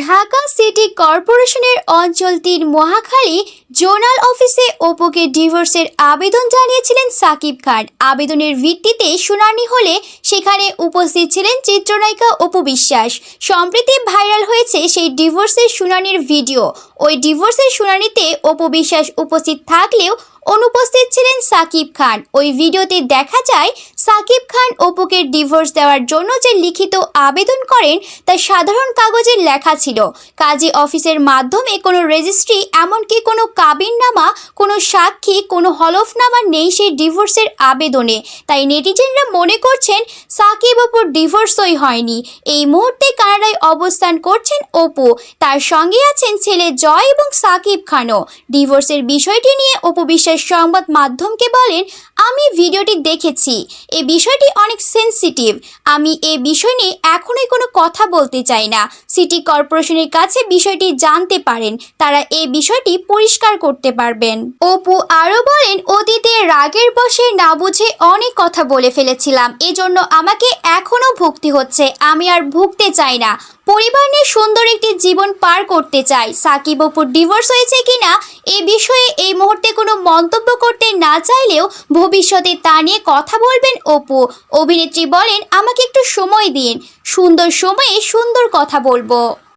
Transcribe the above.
Dhaka city কর্পোরেশনের অঞ্চল তিন মহাখালী জোনাল অফিসে ওপোকে ডিভোর্সের আবেদন জানিয়েছিলেন সাকিব খান। আবেদনের ভিত্তিতে শুনানি হলে সেখানে উপস্থিত ছিলেন চিত্রনায়িকা অপু বিশ্বাস। সম্প্রতি ভাইরাল হয়েছে সেই ডিভোর্সের শুনানির ভিডিও। ওই ডিভোর্সের শুনানিতে অপু বিশ্বাস উপস্থিত থাকলেও অনুপস্থিত ছিলেন সাকিব খান। ওই ভিডিওতে দেখা যায়, সাকিব খান অপুকে ডিভোর্স দেওয়ার জন্য যে লিখিত আবেদন করেন, তা সাধারণ কাগজে লেখা ছিল। কাজী অফিসের মাধ্যমে কোনো রেজিস্ট্রি এমনকি কোনো কাবিননামা, কোনো সাক্ষী, কোনো হলফনামা নেই সেই ডিভোর্সের আবেদনে। তাই নেটিজেনরা মনে করছেন, সাকিব অপুর ডিভোর্সই হয়নি। এই মুহূর্তে কানাডায় অবস্থান করছেন অপু। তার সঙ্গে আছেন ছেলে জয় এবং সাকিব খানও। ডিভোর্সের বিষয়টি নিয়ে অপু বিশ্বাস সংবাদ মাধ্যমকে বলেন, আমি ভিডিওটি দেখেছি। এ বিষয়টি অনেক সেনসিটিভ আমি এ বিষয় নিয়ে এখনই কোনো কথা বলতে চাই না। সিটি কর্পোরেশনের কাছে বিষয়টি জানতে পারেন। তারা এই বিষয়টি পরিষ্কার করতে পারবেন। অপু আরও বলেন, অতীতে রাগের বসে না বুঝে অনেক কথা বলে ফেলেছিলাম। এজন্য আমাকে এখনও ভুগতে হচ্ছে। আমি আর ভুগতে চাই না। পরিবার নিয়ে সুন্দর একটি জীবন পার করতে চাই। সাকিব অপুর ডিভোর্স হয়েছে কিনা এ বিষয়ে এই মুহূর্তে কোনো মন্তব্য করতে না চাইলেও ভবিষ্যতে তা নিয়ে কথা বলবেন অপু। অভিনেত্রী বলেন, আমাকে একটু সময় দিন। সুন্দর সময়ে সুন্দর কথা বলব।